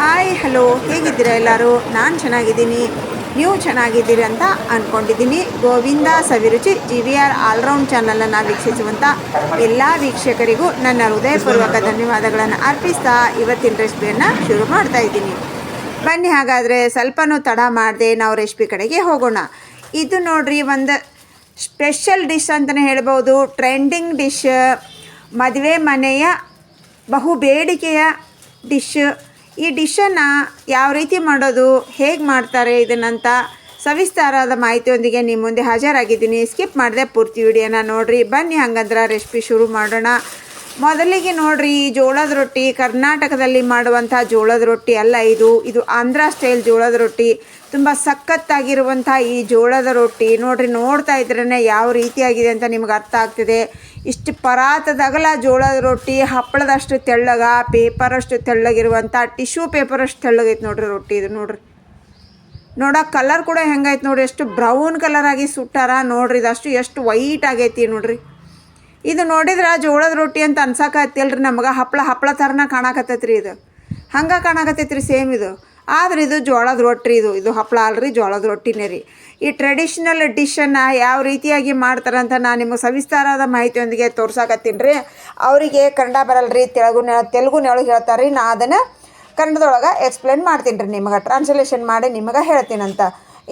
Hi hello ಹೇಗಿದ್ದೀರಾ ಎಲ್ಲರೂ? ನಾನು ಚೆನ್ನಾಗಿದ್ದೀನಿ. ನೀವು ಚೆನ್ನಾಗಿದ್ದೀರಿ ಅಂತ ಅಂದ್ಕೊಂಡಿದ್ದೀನಿ Govinda Saviruchi G V R all round ಚಾನಲನ್ನು ವೀಕ್ಷಿಸುವಂಥ ಎಲ್ಲ ವೀಕ್ಷಕರಿಗೂ ನನ್ನ ಹೃದಯಪೂರ್ವಕ ಧನ್ಯವಾದಗಳನ್ನು ಅರ್ಪಿಸ್ತಾ ಇವತ್ತಿನ ರೆಸಿಪಿಯನ್ನು ಶುರು ಮಾಡ್ತಾ ಇದ್ದೀನಿ. ಬನ್ನಿ ಹಾಗಾದರೆ ಸ್ವಲ್ಪನೂ ತಡ ಮಾಡದೆ ನಾವು ರೆಸಿಪಿ ಕಡೆಗೆ ಹೋಗೋಣ. ಇದು ನೋಡ್ರಿ ಒಂದು ಸ್ಪೆಷಲ್ ಡಿಶ್ ಅಂತಲೇ ಹೇಳ್ಬೋದು. ಟ್ರೆಂಡಿಂಗ್ ಡಿಶ್ ಮದುವೆ ಮನೆಯ ಬಹು ಬೇಡಿಕೆಯ ಡಿಶ್ ಈ ಡಿಶ್ಶನ್ನು ಯಾವ ರೀತಿ ಮಾಡೋದು, ಹೇಗೆ ಮಾಡ್ತಾರೆ ಇದನ್ನಂತ ಸವಿಸ್ತಾರಾದ ಮಾಹಿತಿಯೊಂದಿಗೆ ನಿಮ್ಮ ಮುಂದೆ ಹಾಜರಾಗಿದ್ದೀನಿ. ಸ್ಕಿಪ್ ಮಾಡಿದೆ ಪೂರ್ತಿ ವಿಡಿಯೋನ ನೋಡಿರಿ. ಬನ್ನಿ ಹಂಗಂದ್ರೆ ರೆಸಿಪಿ ಶುರು ಮಾಡೋಣ. ಮೊದಲಿಗೆ ನೋಡಿರಿ, ಈ ಜೋಳದ ರೊಟ್ಟಿ ಕರ್ನಾಟಕದಲ್ಲಿ ಮಾಡುವಂಥ ಜೋಳದ ರೊಟ್ಟಿ ಅಲ್ಲ ಇದು. ಇದು ಆಂಧ್ರ ಸ್ಟೈಲ್ ಜೋಳದ ರೊಟ್ಟಿ. ತುಂಬ ಸಖತ್ತಾಗಿರುವಂಥ ಈ ಜೋಳದ ರೊಟ್ಟಿ. ನೋಡಿರಿ, ನೋಡ್ತಾ ಇದ್ರೇ ಯಾವ ರೀತಿಯಾಗಿದೆ ಅಂತ ನಿಮ್ಗೆ ಅರ್ಥ ಆಗ್ತಿದೆ. ಇಷ್ಟು ಪರಾತದಗಲ ಜೋಳದ ರೊಟ್ಟಿ, ಹಪ್ಪಳದಷ್ಟು ತೆಳ್ಳಗ, ಪೇಪರಷ್ಟು ತೆಳ್ಳಗಿರುವಂಥ ಟಿಶ್ಯೂ ಪೇಪರಷ್ಟು ತೆಳ್ಳಗೈತೆ ನೋಡ್ರಿ ರೊಟ್ಟಿ ಇದು ನೋಡ್ರಿ. ನೋಡೋಕೆ ಕಲರ್ ಕೂಡ ಹೆಂಗೈತೆ ನೋಡ್ರಿ, ಎಷ್ಟು ಬ್ರೌನ್ ಕಲರ್ ಆಗಿ ಸುಟ್ಟಾರ ನೋಡ್ರಿ ಇದಷ್ಟು ಎಷ್ಟು ವೈಟ್ ಆಗೈತಿ ನೋಡ್ರಿ. ಇದು ನೋಡಿದ್ರೆ ಜೋಳದ ರೊಟ್ಟಿ ಅಂತ ಅನ್ಸಕತ್ತಿಲ್ರಿ ನಮ್ಗೆ, ಹಪ್ಪಳ ಹಪ್ಪಳ ಥರನ ಕಾಣಕತ್ತೈತ್ರಿ ಇದು. ಹಂಗೆ ಕಾಣಕತ್ತೈತ್ರಿ ಸೇಮ್ ಇದು. ಆದ್ರೆ ಇದು ಜೋಳದ ರೊಟ್ಟಿ ಇದು ಇದು ಹಪ್ಪಳ ಅಲ್ರಿ, ಜೋಳದ ರೊಟ್ಟಿನೇ ರೀ. ಈ ಟ್ರೆಡಿಷ್ನಲ್ ಡಿಶನ್ನು ಯಾವ ರೀತಿಯಾಗಿ ಮಾಡ್ತಾರಂತ ನಾನು ನಿಮಗೆ ಸವಿಸ್ತಾರವಾದ ಮಾಹಿತಿಯೊಂದಿಗೆ ತೋರ್ಸಾಕತ್ತೀನಿ ರೀ. ಅವರಿಗೆ ಕನ್ನಡ ಬರಲ್ರಿ, ತೆಲುಗು ನೆ ತೆಲುಗು ನೆಳಗೆ ಹೇಳ್ತಾರೆ ರೀ ನಾ ಅದನ್ನು ಕನ್ನಡದೊಳಗೆ ಎಕ್ಸ್ಪ್ಲೇನ್ ಮಾಡ್ತೀನಿ ರೀ ನಿಮಗೆ ಟ್ರಾನ್ಸ್ಲೇಷನ್ ಮಾಡಿ ನಿಮಗೆ ಹೇಳ್ತೀನಂತ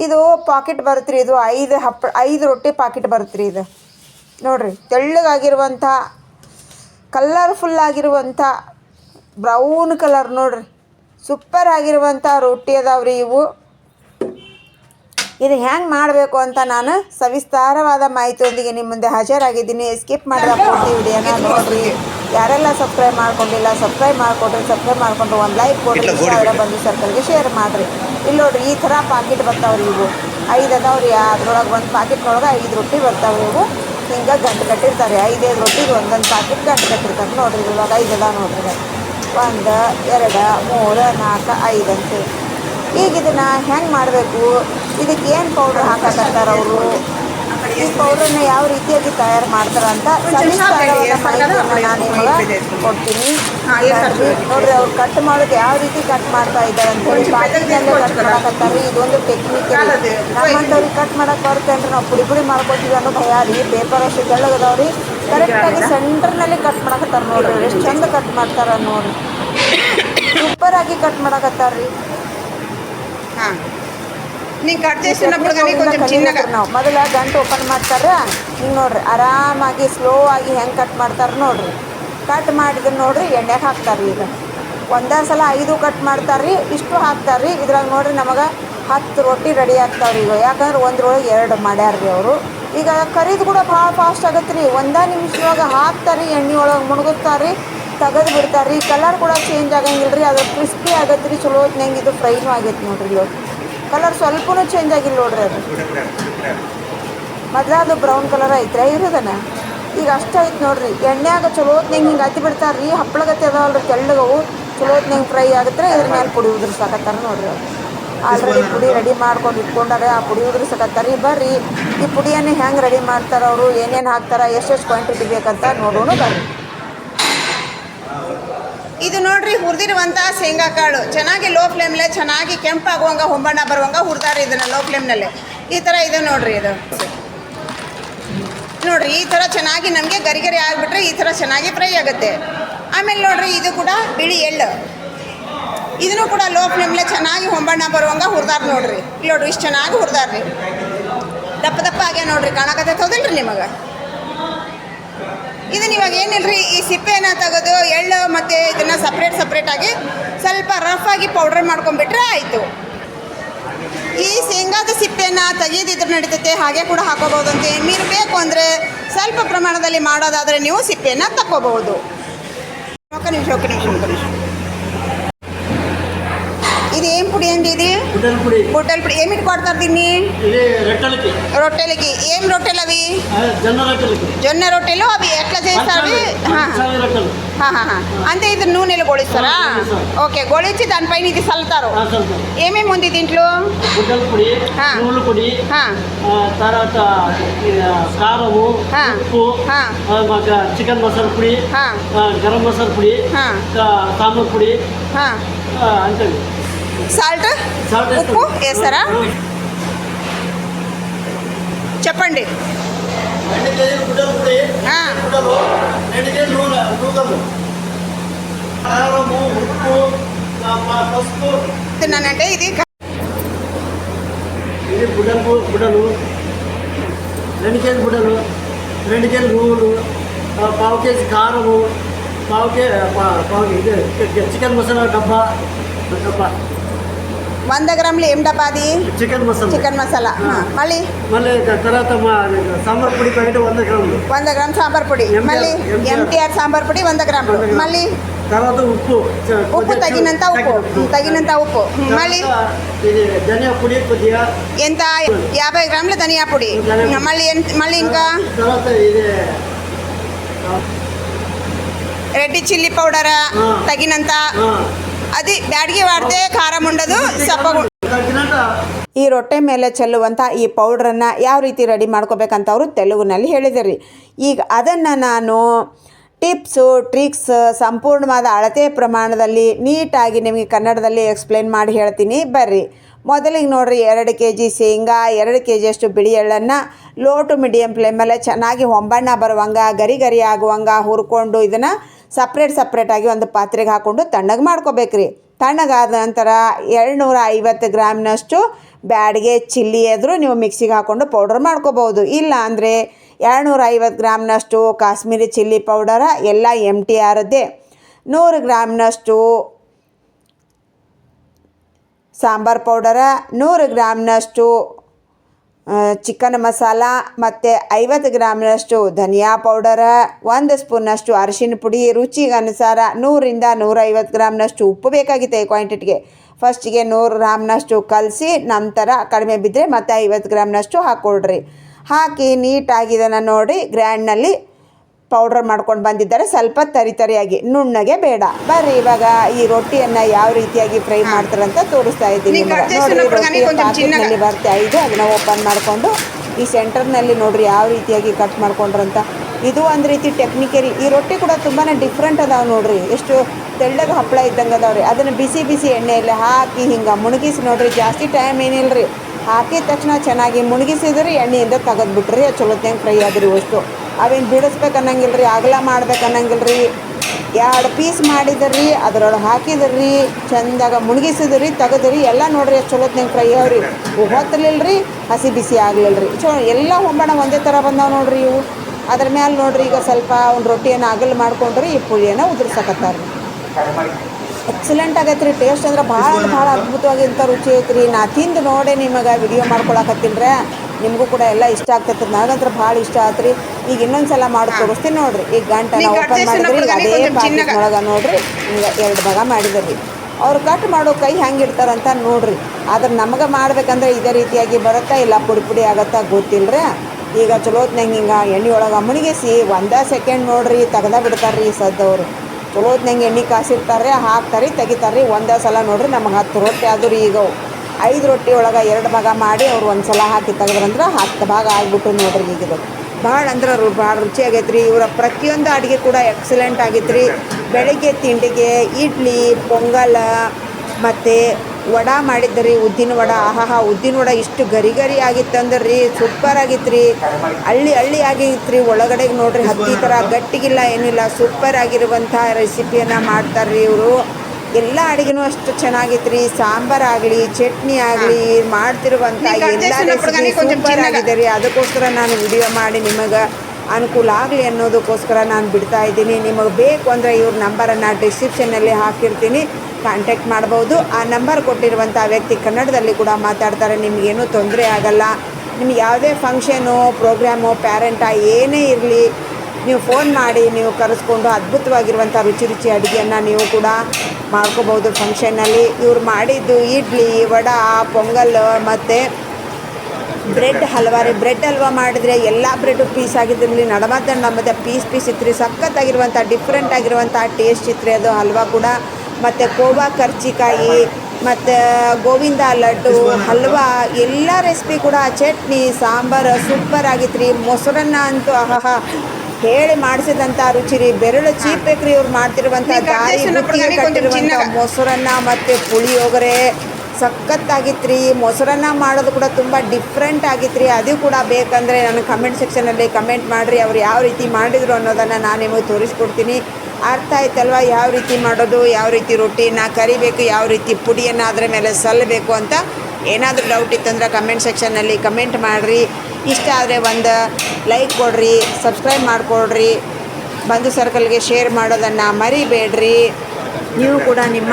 ಇದು ಪಾಕೆಟ್ ಬರುತ್ತೆ ರೀ ಇದು ಐದು ಹಪ್ಪ ಐದು ರೊಟ್ಟಿ ಪಾಕೆಟ್ ಬರುತ್ತೆ ರೀ ಇದು. ನೋಡಿರಿ, ತೆಳ್ಳಗಾಗಿರುವಂಥ ಕಲರ್ಫುಲ್ ಆಗಿರುವಂಥ ಬ್ರೌನ್ ಕಲರ್ ನೋಡ್ರಿ. ಸೂಪರ್ ಆಗಿರುವಂಥ ರೊಟ್ಟಿ ಅದಾವ್ರಿ ಇವು. ಇದು ಹೆಂಗೆ ಮಾಡಬೇಕು ಅಂತ ನಾನು ಸವಿಸ್ತಾರವಾದ ಮಾಹಿತಿಯೊಂದಿಗೆ ನಿಮ್ಮ ಮುಂದೆ ಹಾಜರಾಗಿದ್ದೀನಿ. ಸ್ಕಿಪ್ ಮಾಡಿದ ಪೂರ್ತಿ ವಿಡಿಯೋನ ನೋಡ್ರಿ ಯಾರೆಲ್ಲ ಸಬ್ಸ್ಕ್ರೈಬ್ ಮಾಡ್ಕೊಂಡಿಲ್ಲ ಸಬ್ಸ್ಕ್ರೈಬ್ ಮಾಡ್ಕೊಡ್ರಿ ಸಬ್ಸ್ಕ್ರೈಬ್ ಮಾಡ್ಕೊಂಡು ಒಂದು ಲೈಕ್ ಕೊಡ್ರಿ. ಸಾವಿರ ಬಂದು ಸರ್ಕಲ್ಗೆ ಶೇರ್ ಮಾಡಿರಿ. ಇಲ್ಲಿ ನೋಡ್ರಿ ಈ ಥರ ಪಾಕೆಟ್ ಬರ್ತಾವ್ರಿ ಇವು. ಐದು ಅದಾವ್ರಿ ಅದ್ರೊಳಗೆ ಒಂದು ಪಾಕೆಟ್ನೊಳಗೆ ಐದು ರೊಟ್ಟಿ ಬರ್ತಾವೆ ಇವು. ಹಿಂಗೆ ಗಂಟು ಕಟ್ಟಿರ್ತಾರೆ. ಐದೈದು ರೊಟ್ಟಿಗೆ ಒಂದೊಂದು ಪಾಕೆಟ್ ಗಂಟು ಕಟ್ಟಿರ್ತಾರೆ. ನೋಡ್ರಿ ಇವಾಗ ಐದು ಅದಾವ ನೋಡ್ರಿ. ಒಂದು ಎರಡು ಮೂರು ನಾಲ್ಕು ಐದು ಅಂತೇಳಿ ಈಗ ಇದನ್ನು ಹೆಂಗೆ ಮಾಡಬೇಕು? ಇದಕ್ಕೆ ಏನು ಪೌಡ್ರ್ ಹಾಕಕತ್ತಾರ ಅವರು? ಈ ಪೌಡ್ರನ್ನ ಯಾವ ರೀತಿಯಾಗಿ ತಯಾರು ಮಾಡ್ತಾರ ಅಂತ ನಾನು ನಿಮಗೆ ಕೊಡ್ತೀನಿ. ನೋಡ್ರಿ ಅವ್ರು ಕಟ್ ಮಾಡೋದು ಯಾವ ರೀತಿ ಕಟ್ ಮಾಡ್ತಾ ಇದ್ದಾರೆ ಅಂತ ಹೇಳಿ ಪಾಕಿನಲ್ಲೇ ಕಟ್ ಮಾಡಕತ್ತಾರೆ ಇದೊಂದು ಟೆಕ್ನಿಕ್ ನಮ್ಮಂಥವ್ರಿಗೆ ಕಟ್ ಮಾಡಕ್ ಬರುತ್ತೆ ಅಂದ್ರೆ ನಾವು ಪುಡಿ ಪುಡಿ ಮಾಡ್ಕೊತೀವಿ ಅನ್ನೋ ಭಯ ರೀ. ಪೇಪರ್ ಅಷ್ಟು ತೆಳ್ಳಗದವ್ರಿ. ಕರೆಕ್ಟಾಗಿ ಸೆಂಟರ್ನಲ್ಲಿ ಕಟ್ ಮಾಡಕತ್ತಾರ ನೋಡ್ರಿ ಎಷ್ಟು ಚಂದ ಕಟ್ ಮಾಡ್ತಾರ ನೋಡ್ರಿ ಸೂಪರ್ ಆಗಿ ಕಟ್ ಮಾಡಕತ್ತಾರ ರೀ ಹಾಂ ನೀವು ಕಟ್ చేసినప్పుడు కానీ కొంచెం చిన్నగా ನಾವು ಮೊದಲ ಗಂಟು ಓಪನ್ ಮಾಡ್ತಾರ ಹಿಂಗೆ ನೋಡ್ರಿ ಆರಾಮಾಗಿ ಸ್ಲೋ ಆಗಿ ಹೆಂಗೆ ಕಟ್ ಮಾಡ್ತಾರ ನೋಡ್ರಿ ಕಟ್ ಮಾಡಿದ್ರೆ ನೋಡ್ರಿ ಎಣ್ಣೆಗೆ ಹಾಕ್ತಾರೆ ಈಗ ಒಂದೇ ಸಲ ಐದು ಕಟ್ ಮಾಡ್ತಾರ್ರಿ ಇಷ್ಟು ಹಾಕ್ತಾರ್ರಿ ಇದ್ರಾಗ ನೋಡ್ರಿ ನಮಗೆ ಹತ್ತು ರೊಟ್ಟಿ ರೆಡಿ ಆಗ್ತಾವ್ರಿ ಈಗ ಯಾಕಂದ್ರೆ ಒಂದ್ರೊಳಗೆ ಎರಡು ಮಾಡ್ಯಾರ್ರಿ ಅವರು ಈಗ ಕರಿದು ಕೂಡ ಭಾಳ ಫಾಸ್ಟ್ ಆಗತ್ತೆ ರೀ. ಒಂದೇ ನಿಮಿಷದೊಳಗೆ ಹಾಕ್ತಾರೆ, ಎಣ್ಣೆ ಒಳಗೆ ಮುಣಗುತ್ತಾರೆ, ತೆಗೆದು ಬಿಡ್ತಾರೆ ರೀ. ಕಲರ್ ಕೂಡ ಚೇಂಜ್ ಆಗಂಗಿಲ್ಲ ರೀ. ಅದು ಕ್ರಿಸ್ಪಿ ಆಗತ್ತೆ ರೀ. ಚಲೋ ಹೊತ್ನಂಗೆ ಇದು ಫ್ರೈನೂ ಆಗೈತೆ ನೋಡ್ರಿ ಇವಾಗ ಕಲರ್ ಸ್ವಲ್ಪನೂ ಚೇಂಜ್ ಆಗಿಲ್ಲ ನೋಡ್ರಿ ಅದು. ಮೊದಲಾದ ಬ್ರೌನ್ ಕಲರ್ ಐತ್ರಿ. ಇರೋದನ್ನ ಈಗ ಅಷ್ಟು ಐತೆ ನೋಡ್ರಿ. ಎಣ್ಣೆಯಾಗ ಚಲೋ ಹೊತ್ನಂಗೆ ಹಿಂಗೆ ಹತ್ತಿ ಬಿಡ್ತಾರೆ ರೀ. ಹಪ್ಪಳಗತ್ತೆ ಅದಾವಲ್ರಿ. ತೆಳ್ಳಗವು. ಚಲೋ ಹೊತ್ನಂಗೆ ಫ್ರೈ ಆಗುತ್ತೆ ಇದ್ರ ಮೇಲೆ ಕುಡಿಯೋದ್ರಿ ಸಾಕತ್ತಾರ ನೋಡ್ರಿ ಆಲ್ರೆಡಿ ಪುಡಿ ರೆಡಿ ಮಾಡ್ಕೊಂಡು ಇಟ್ಕೊಂಡಾರೆ. ಆ ಪುಡಿ ಉದುರಿಸಕತ್ತಾರೆ ಬರ್ರಿ ಈ ಪುಡಿಯನ್ನು ಹೆಂಗೆ ರೆಡಿ ಮಾಡ್ತಾರೆ ಅವರು ಏನೇನು ಹಾಕ್ತಾರೆ ಎಷ್ಟೆಷ್ಟು ಕ್ವಾಂಟಿಟಿ ಬೇಕಂತ ನೋಡೋಣ ಬರ್ರಿ. ಇದು ನೋಡ್ರಿ ಹುರಿದಿರುವಂತಹ ಶೇಂಗಾ ಕಾಳು. ಚೆನ್ನಾಗಿ ಲೋ ಫ್ಲೇಮ್ಲೆ ಚೆನ್ನಾಗಿ ಕೆಂಪಾಗುವಂಗ ಹೊಂಬಣ್ಣ ಬರುವಂಗ ಹುರಿದಾರೆ ಇದನ್ನ ಲೋ ಫ್ಲೇಮ್ನಲ್ಲಿ ಈ ಥರ ಇದೆ ನೋಡ್ರಿ ಇದು. ನೋಡ್ರಿ ಈ ಥರ ಚೆನ್ನಾಗಿ ನಮಗೆ ಗರಿಗರಿ ಗರಿ ಆಗಿಬಿಟ್ರೆ ಈ ಥರ ಚೆನ್ನಾಗಿ ಫ್ರೈ ಆಗುತ್ತೆ. ಆಮೇಲೆ ನೋಡ್ರಿ ಇದು ಕೂಡ ಬಿಳಿ ಎಳ್ಳು. ಇದನ್ನು ಕೂಡ ಲೋ ಫ್ಲೇಮ್ಲೆ ಚೆನ್ನಾಗಿ ಹೊಂಬಣ್ಣ ಬರುವಂಗ ಹುರಿದಾರ ನೋಡ್ರಿ. ಇಲ್ಲಿ ನೋಡ್ರಿ, ಇಷ್ಟು ಚೆನ್ನಾಗಿ ಹುರಿದಾರ್ರಿ ದಪ್ಪ ದಪ್ಪ ಆಗ್ಯ ನೋಡ್ರಿ, ಕಾಣಕತ್ತೈತೆ ತೋದಿಲ್ರಿ ನಿಮಗೆ? ಇದನ್ನ ಇವಾಗ ಏನಿಲ್ರಿ, ಈ ಸಿಪ್ಪೆನ ತೆಗೆದು ಎಳ್ಳು ಮತ್ತು ಇದನ್ನು ಸಪ್ರೇಟ್ ಸಪ್ರೇಟಾಗಿ ಸ್ವಲ್ಪ ರಫ್ ಆಗಿ ಪೌಡರ್ ಮಾಡ್ಕೊಂಡ್ಬಿಟ್ರೆ ಆಯಿತು. ಈ ಶೇಂಗಾದ ಸಿಪ್ಪೆಯನ್ನು ತೆಗೆಯೋದಿದ್ರೆ ನಡೀತೈತೆ, ಹಾಗೆ ಕೂಡ ಹಾಕೋಬಹುದಂತೆ. ಮೀನು ಬೇಕು ಅಂದರೆ ಸ್ವಲ್ಪ ಪ್ರಮಾಣದಲ್ಲಿ ಮಾಡೋದಾದರೆ ನೀವು ಸಿಪ್ಪೆಯನ್ನು ತಗೋಬಹುದು ನಿಮಿಷ ನಿಮಿಷ ನಿಮಿಷ ఇది ఏం పొడి అండి ఇది? పొట్టల పొడి. ఏమిటి కొడతారు దీన్ని? రొట్టెలకి. ఏం రొట్టెలు అవి? జొన్న రొట్టెలు అవి ఎట్లా చేస్తారు? అంతే ఇది నూనెలు గోళిస్తారా? ఓకే గోళించి దానిపైన ఇది చల్లుతారు. ఏమేమి ఉంది దీంట్లో? తర్వాత చికెన్ మసాలా పొడి గరం మసాలా పొడి సాంబార్ పొడి సాల్ట్ ఉప్పు వేస్తారా? చెప్పండి. తిన్నానంటే ఇది బుడలు రెండు కేజీ బుడలు రెండు కేజీ నువ్వులు. పావు కేజీ కారము. పావు కే పావు చికెన్ మసాలా డబ్బా. డబ్బా. వంద గ్రాములు ఏం డబ్బా అది? చికెన్ మసాలా. చికెన్ మసాలా. మళ్ళీ? మళ్ళీ తర్వాత సాంబార్ పొడి ప్యాకెట్ వంద గ్రాములు. వంద గ్రామ్ సాంబార్ పొడి. మళ్ళీ ఎంటీఆర్. సాంబార్ పొడి వంద గ్రాములు. మళ్ళీ? తర్వాత ఉప్పు. ఉప్పు తగినంత ఉప్పు. తగినంత ఉప్పు. మళ్ళీ? ధనియా పొడి కొద్దిగా. ఎంత? యాభై గ్రాముల ధనియా పొడి. మళ్ళీ ఎంత? మళ్ళీ ఇంకా? తర్వాత ఇది. రెడ్డి చిల్లీ పౌడరా. తగినంత? అది ಬ್ಯಾಡಿಗೆ ವಾಡಿದೆ ಖಾರ ಮುಂಡದು, ಸಪ್ಪ ಈ ರೊಟ್ಟೆ ಮೇಲೆ ಚೆಲ್ಲುವಂಥ ಈ ಪೌಡ್ರನ್ನು ಯಾವ ರೀತಿ ರೆಡಿ ಮಾಡ್ಕೋಬೇಕಂತ ಅವರು ತೆಲುಗಿನಲ್ಲಿ ಹೇಳಿದರು ಈಗ ಅದನ್ನು ನಾನು ಟಿಪ್ಸು, ಟ್ರಿಕ್ಸ್, ಸಂಪೂರ್ಣವಾದ ಅಳತೆ ಪ್ರಮಾಣದಲ್ಲಿ ನೀಟಾಗಿ ನಿಮಗೆ ಕನ್ನಡದಲ್ಲಿ ಎಕ್ಸ್ಪ್ಲೇನ್ ಮಾಡಿ ಹೇಳ್ತೀನಿ. ಬರ್ರಿ. ಮೊದಲಿಗೆ ನೋಡಿರಿ ಎರಡು ಕೆ ಜಿ ಶೇಂಗಾ, ಎರಡು ಕೆ ಜಿಯಷ್ಟು ಬಿಳಿ ಎಳ್ಳನ್ನು ಲೋ ಟು ಮೀಡಿಯಮ್ ಫ್ಲೇಮಲ್ಲೇ ಚೆನ್ನಾಗಿ ಹೊಂಬಣ್ಣ ಬರುವಂಗ, ಗರಿ ಗರಿ ಆಗುವಂಗ ಹುರ್ಕೊಂಡು ಇದನ್ನು ಸಪ್ರೇಟ್ ಸಪ್ರೇಟಾಗಿ ಒಂದು ಪಾತ್ರೆಗೆ ಹಾಕ್ಕೊಂಡು ತಣ್ಣಗೆ ಮಾಡ್ಕೋಬೇಕ್ರಿ. ತಣ್ಣಗಾದ ನಂತರ ಎರಡುನೂರ ಐವತ್ತು ಗ್ರಾಮ್ನಷ್ಟು ಬ್ಯಾಡಿಗೆ ಚಿಲ್ಲಿ ಎದುರು ನೀವು ಮಿಕ್ಸಿಗೆ ಹಾಕ್ಕೊಂಡು ಪೌಡರ್ ಮಾಡ್ಕೋಬೋದು. ಇಲ್ಲ ಅಂದರೆ ಎರಡುನೂರ ಐವತ್ತು ಗ್ರಾಮ್ನಷ್ಟು ಕಾಶ್ಮೀರಿ ಚಿಲ್ಲಿ ಪೌಡರ ಎಲ್ಲ ಎಂ ಟಿ ಆರದ್ದೇ ನೂರು ಗ್ರಾಮ್ನಷ್ಟು ಸಾಂಬಾರ್ ಪೌಡರ, ನೂರು ಗ್ರಾಮ್ನಷ್ಟು ಚಿಕನ್ ಮಸಾಲ ಮತ್ತು ಐವತ್ತು ಗ್ರಾಮ್ನಷ್ಟು ಧನಿಯಾ ಪೌಡರ, ಒಂದು ಸ್ಪೂನ್ನಷ್ಟು ಅರಿಶಿನ ಪುಡಿ, ರುಚಿಗೆ ಅನುಸಾರ ನೂರಿಂದ ನೂರೈವತ್ತು ಗ್ರಾಮ್ನಷ್ಟು ಉಪ್ಪು ಬೇಕಾಗಿತ್ತು ಈ ಕ್ವಾಂಟಿಟಿಗೆ ಫಸ್ಟಿಗೆ ನೂರು ಗ್ರಾಮ್ನಷ್ಟು ಕಲಸಿ, ನಂತರ ಕಡಿಮೆ ಬಿದ್ದರೆ ಮತ್ತೆ ಐವತ್ತು ಗ್ರಾಮ್ನಷ್ಟು ಹಾಕ್ಕೊಡ್ರಿ ಹಾಕಿ ನೀಟಾಗಿ ಇದನ್ನು ನೋಡಿ ಗ್ರ್ಯಾಂಡ್ನಲ್ಲಿ ಪೌಡರ್ ಮಾಡ್ಕೊಂಡು ಬಂದಿದ್ದಾರೆ. ಸ್ವಲ್ಪ ತರಿ ತರಿಯಾಗಿ. ನುಣ್ಣಗೆ ಬೇಡ. ಬರ್ರಿ ಇವಾಗ ಈ ರೊಟ್ಟಿಯನ್ನ ಯಾವ ರೀತಿಯಾಗಿ ಫ್ರೈ ಮಾಡ್ತಾರಂತ ತೋರಿಸ್ತಾ ಇದ್ದೀನಿ ಬರ್ತಾ ಇದೆ. ಅದನ್ನ ಓಪನ್ ಮಾಡಿಕೊಂಡು ಈ ಸೆಂಟರ್ನಲ್ಲಿ ನೋಡ್ರಿ ಯಾವ ರೀತಿಯಾಗಿ ಕಟ್ ಮಾಡ್ಕೊಂಡ್ರಂತ. ಇದು ಒಂದು ರೀತಿ ಟೆಕ್ನಿಕಲಿ ಈ ರೊಟ್ಟಿ ಕೂಡ ತುಂಬಾ ಡಿಫ್ರೆಂಟ್ ಅದಾವ್ ನೋಡ್ರಿ. ಎಷ್ಟು ತೆಳ್ಳಗೆ ಹಪ್ಪಳ ಇದ್ದಂಗ ಅದಾವ್ರಿ ಅದನ್ನ ಬಿಸಿ ಬಿಸಿ ಎಣ್ಣೆಯಲ್ಲಿ ಹಾಕಿ ಹಿಂಗ ಮುಣಗಿಸಿ ನೋಡ್ರಿ. ಜಾಸ್ತಿ ಟೈಮ್ ಏನಿಲ್ರಿ. ಹಾಕಿದ ತಕ್ಷಣ ಚೆನ್ನಾಗಿ ಮುಣಗಿಸಿದ್ರಿ ಎಣ್ಣೆಯಿಂದ ತೆಗೆದ್ಬಿಟ್ರಿ. ಚಲೋತ್ನಂಗೆ ಫ್ರೈ ಆದ್ರಿ ಅಷ್ಟು. ಅವೇನು ಬಿಡಿಸ್ಬೇಕು ಅನ್ನಂಗಿಲ್ಲ ರೀ ಅಗಲ ಮಾಡ್ಬೇಕು ಅನ್ನಂಗಿಲ್ಲ ರೀ ಎರಡು ಪೀಸ್ ಮಾಡಿದ್ರಿ, ಅದರೊಳಗೆ ಹಾಕಿದ್ರಿ, ಚಂದಾಗ ಮುಣಗಿಸಿದ್ರಿ, ತೆಗೆದ್ರಿ, ಎಲ್ಲ ನೋಡ್ರಿ ಎಷ್ಟು ಚಲೋತ್ನಂಗೆ ಫ್ರೈ ಅವ್ರಿ. ಹೊತ್ತಲಿಲ್ಲ ರೀ ಹಸಿ ಬಿಸಿ ಆಗಲಿಲ್ಲ ರೀ ಚೋ ಎಲ್ಲ ಹೊಂಬಣ ಒಂದೇ ಥರ ಬಂದಾವೆ ನೋಡ್ರಿ ಇವು. ಅದ್ರ ಮ್ಯಾಲೆ ನೋಡ್ರಿ ಈಗ ಸ್ವಲ್ಪ ಒಂದು ರೊಟ್ಟಿಯನ್ನು ಅಗಲ್ ಮಾಡ್ಕೊಂಡ್ರಿ, ಈ ಪುಳಿಯನ್ನು ಉದುರ್ಸಕತ್ತಾರ ಎಕ್ಸಲೆಂಟ್ ಆಗೈತೆ ರೀ ಟೇಸ್ಟ್ ಅಂದ್ರೆ ಭಾಳ ಭಾಳ ಅದ್ಭುತವಾಗಿ ಇಂಥ ರುಚಿ ಐತ್ರಿ. ನಾ ತಿಂದು ನೋಡೇ ನಿಮಗೆ ವಿಡಿಯೋ ಮಾಡ್ಕೊಳಕತ್ತೀನಿ ನಿಮಗೂ ಕೂಡ ಎಲ್ಲ ಇಷ್ಟ ಆಗ್ತೈತೆ ನನಗಂತ್ರ ಭಾಳ ಇಷ್ಟ ಆತ್ರಿ. ಈಗ ಇನ್ನೊಂದು ಸಲ ಮಾಡಿ ತೋರಿಸ್ತೀನಿ ನೋಡ್ರಿ. ಈಗ ಗಂಟೆ ನಾವು ಓಪನ್ ಮಾಡಿದ್ರಿ ಈಗ ಅದೇ ಪ್ಯಾಕೆಟ್ ಒಳಗೆ ನೋಡ್ರಿ. ಹಿಂಗೆ ಎರಡು ಭಾಗ ಮಾಡಿದ್ರಿ. ಅವ್ರು ಕಟ್ ಮಾಡೋ ಕೈ ಹೆಂಗೆ ಇಡ್ತಾರಂತ ನೋಡ್ರಿ. ಆದ್ರೆ ನಮಗೆ ಮಾಡ್ಬೇಕಂದ್ರೆ ಇದೇ ರೀತಿಯಾಗಿ ಬರುತ್ತಾ ಇಲ್ಲ? ಪುಡಿ ಪುಡಿ ಆಗತ್ತಾ ಗೊತ್ತಿಲ್ಲರಿ ಈಗ ಚಲೋತ್ನಂಗೆ ಹಿಂಗೆ ಎಣ್ಣೆ ಒಳಗೆ ಮುಳುಗಿಸಿ ಒಂದೇ ಸೆಕೆಂಡ್ ನೋಡ್ರಿ ತೆಗೆದ ಬಿಡ್ತಾರ್ರಿ ಸದ್ದವ್ರು ಚಲೋತ್ನಂಗೆ ಎಣ್ಣೆ ಕಾಸಿರ್ತಾರೆ ಹಾಕ್ತಾರೆ ತೆಗಿತಾರೆ ಒಂದೇ ಸಲ ನೋಡ್ರಿ ನಮಗೆ ಹತ್ತು ರೊಟ್ಟಿ ಆದ್ರಿ ಈಗ ಐದು ರೊಟ್ಟಿ ಒಳಗೆ ಎರಡು ಭಾಗ ಮಾಡಿ ಅವ್ರು ಒಂದು ಸಲ ಹಾಕಿ ತೆಗೆದ್ರಂದ್ರೆ ಹತ್ತು ಭಾಗ ಆಗಿಬಿಟ್ಟು ನೋಡ್ರಿ ಈಗ ಇದು ಭಾಳ ಅಂದ್ರೆ ಭಾಳ ರುಚಿ ಆಗೈತೆ ರೀ ಇವರ ಪ್ರತಿಯೊಂದು ಅಡುಗೆ ಕೂಡ ಎಕ್ಸಲೆಂಟ್ ಆಗೈತೆ ರೀ ಬೆಳಗ್ಗೆ ತಿಂಡಿಗೆ ಇಡ್ಲಿ, ಪೊಂಗಲ ಮತ್ತು ವಡ ಮಾಡಿದ್ರಿ ಉದ್ದಿನ ವಡ. ಆಹಾಹಾ, ಉದ್ದಿನ ವಡ ಇಷ್ಟು ಗರಿ ಗರಿ ಆಗಿತ್ತಂದ್ರೆ ರೀ ಸೂಪರ್ ಆಗಿತ್ತು ರೀ ಹಳ್ಳಿ ಹಳ್ಳಿ ಆಗಿತ್ತು ರೀ ಒಳಗಡೆಗೆ ನೋಡ್ರಿ ಹತ್ತಿ ಥರ ಗಟ್ಟಿಗಿಲ್ಲ ಏನಿಲ್ಲ. ಸೂಪರ್ ಆಗಿರುವಂಥ ರೆಸಿಪಿಯನ್ನು ಮಾಡ್ತಾರೆ ರೀ ಇವರು. ಎಲ್ಲ ಅಡುಗೆನೂ ಅಷ್ಟು ಚೆನ್ನಾಗಿತ್ತು ರೀ ಸಾಂಬಾರಾಗಲಿ ಚಟ್ನಿ ಆಗಲಿ ಮಾಡ್ತಿರುವಂಥ ಎಲ್ಲ ರೆಸಿಪಿ ರೀ ಅದಕ್ಕೋಸ್ಕರ ನಾನು ವಿಡಿಯೋ ಮಾಡಿ ನಿಮಗೆ ಅನುಕೂಲ ಆಗಲಿ ಅನ್ನೋದಕ್ಕೋಸ್ಕರ ನಾನು ಬಿಡ್ತಾ ಇದ್ದೀನಿ. ನಿಮಗೆ ಬೇಕು ಅಂದರೆ ಇವ್ರ ನಂಬರನ್ನು ಡಿಸ್ಕ್ರಿಪ್ಷನ್ನಲ್ಲಿ ಹಾಕಿರ್ತೀನಿ. ಕಾಂಟ್ಯಾಕ್ಟ್ ಮಾಡ್ಬೋದು. ಆ ನಂಬರ್ ಕೊಟ್ಟಿರುವಂಥ ವ್ಯಕ್ತಿ ಕನ್ನಡದಲ್ಲಿ ಕೂಡ ಮಾತಾಡ್ತಾರೆ. ನಿಮಗೇನು ತೊಂದರೆ ಆಗಲ್ಲ. ನಿಮ್ಗೆ ಯಾವುದೇ ಫಂಕ್ಷನು ಪ್ರೋಗ್ರಾಮು ಪ್ಯಾರೆಂಟ ಏನೇ ಇರಲಿ ನೀವು ಫೋನ್ ಮಾಡಿ ನೀವು ಕರೆಸ್ಕೊಂಡು ಅದ್ಭುತವಾಗಿರುವಂಥ ರುಚಿ ರುಚಿ ಅಡುಗೆಯನ್ನು ನೀವು ಕೂಡ ಮಾಡ್ಕೋಬೋದು ಫಂಕ್ಷನ್ನಲ್ಲಿ. ಇವ್ರು ಮಾಡಿದ್ದು ಇಡ್ಲಿ, ವಡ, ಪೊಂಗಲ್ ಮತ್ತು ಬ್ರೆಡ್ ಹಲ್ವಾ ಬ್ರೆಡ್ ಹಲ್ವಾ ಮಾಡಿದ್ರೆ ಎಲ್ಲ ಬ್ರೆಡ್ಡು ಪೀಸ್ ಆಗಿದ್ರಲ್ಲಿ ನಡಮದ್ದಂಡ ಮತ್ತು ಪೀಸ್ ಪೀಸ್ ಇತ್ತು ರೀ. ಸಖತ್ತಾಗಿರುವಂಥ ಡಿಫ್ರೆಂಟ್ ಆಗಿರುವಂಥ ಟೇಸ್ಟ್ ಇತ್ತು ರೀ ಅದು ಹಲ್ವಾ ಕೂಡ. ಮತ್ತು ಕೋವಾ ಕರ್ಚಿಕಾಯಿ, ಮತ್ತು ಗೋವಿಂದ ಲಡ್ಡು, ಹಲ್ವಾ, ಎಲ್ಲ ರೆಸಿಪಿ ಕೂಡ. ಚಟ್ನಿ, ಸಾಂಬಾರು ಸೂಪರ್ ಆಗಿತ್ತು ರೀ. ಮೊಸರನ್ನ ಅಂತೂ ಆಹಾ ಹೇಳಿ ಮಾಡಿಸಿದಂಥ ರುಚಿ ರೀ. ಬೆರಳು ಚೀಪ್ ಬೇಕ್ರಿ ಇವ್ರು ಮಾಡ್ತಿರುವಂಥ ದಾರಿ. ಮೊಸರನ್ನ ಮತ್ತು ಪುಳಿಯೋಗರೆ ಸಖತ್ತಾಗಿತ್ತು ರೀ ಮೊಸರನ್ನ ಮಾಡೋದು ಕೂಡ ತುಂಬ ಡಿಫ್ರೆಂಟ್ ಆಗಿತ್ತು ರೀ ಅದು ಕೂಡ ಬೇಕಂದರೆ ನಾನು ಕಮೆಂಟ್ ಸೆಕ್ಷನಲ್ಲಿ ಕಮೆಂಟ್ ಮಾಡಿರಿ. ಅವ್ರು ಯಾವ ರೀತಿ ಮಾಡಿದರು ಅನ್ನೋದನ್ನು ನಾನು ನಿಮಗೆ ತೋರಿಸ್ಕೊಡ್ತೀನಿ. ಅರ್ಥ ಆಯ್ತಲ್ವ? ಯಾವ ರೀತಿ ಮಾಡೋದು? ಯಾವ ರೀತಿ ರೊಟ್ಟಿನ ಕರಿಬೇಕು? ಯಾವ ರೀತಿ ಪುಡಿಯನ್ನು ಅದರ ಮೇಲೆ ಸಲ್ಲಬೇಕು ಅಂತ ಏನಾದರೂ ಡೌಟ್ ಇತ್ತಂದ್ರೆ ಕಮೆಂಟ್ ಸೆಕ್ಷನ್ನಲ್ಲಿ ಕಮೆಂಟ್ ಮಾಡಿರಿ. ಇಷ್ಟ ಆದರೆ ಒಂದು ಲೈಕ್ ಕೊಡ್ರಿ ಸಬ್ಸ್ಕ್ರೈಬ್ ಮಾಡಿಕೊಡ್ರಿ. ಬಂಧು ಸರ್ಕಲ್ಗೆ ಶೇರ್ ಮಾಡೋದನ್ನು ಮರಿಬೇಡ್ರಿ. ನೀವು ಕೂಡ ನಿಮ್ಮ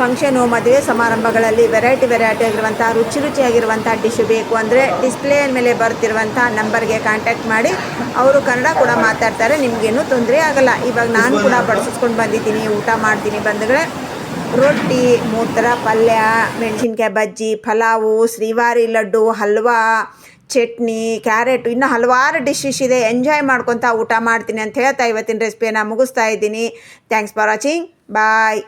ಫಂಕ್ಷನು ಮದುವೆ ಸಮಾರಂಭಗಳಲ್ಲಿ ವೆರೈಟಿ ವೆರೈಟಿ ಆಗಿರುವಂಥ ರುಚಿ ರುಚಿಯಾಗಿರುವಂಥ ಡಿಶ್ ಬೇಕು ಅಂದರೆ ಡಿಸ್ಪ್ಲೇ ಮೇಲೆ ಬರ್ತಿರುವಂಥ ನಂಬರ್ಗೆ ಕಾಂಟ್ಯಾಕ್ಟ್ ಮಾಡಿ. ಅವರು ಕನ್ನಡ ಕೂಡ ಮಾತಾಡ್ತಾರೆ ನಿಮಗೇನು ತೊಂದರೆ ಆಗಲ್ಲ. ಇವಾಗ ನಾನು ಕೂಡ ಬಡಿಸ್ಕೊಂಡು ಬಂದಿದ್ದೀನಿ ಊಟ ಮಾಡ್ತೀನಿ ಬಂದಗಳೇ ರೊಟ್ಟಿ, ಮೂತ್ರ, ಪಲ್ಯ, ಮೆಣಸಿನ್ಕಾಯಿ ಬಜ್ಜಿ, ಪಲಾವು, ಶ್ರೀವಾರಿ ಲಡ್ಡು, ಹಲ್ವಾ, ಚಟ್ನಿ, ಕ್ಯಾರೆಟ್. ಇನ್ನೂ ಹಲವಾರು ಡಿಶಸ್ ಇದೆ. ಎಂಜಾಯ್ ಮಾಡ್ಕೊತ ಊಟ ಮಾಡ್ತೀನಿ ಅಂತ ಹೇಳ್ತಾ ಇವತ್ತಿನ ರೆಸಿಪಿಯನ್ನು ಮುಗಿಸ್ತಾ ಇದ್ದೀನಿ. Thanks for watching bye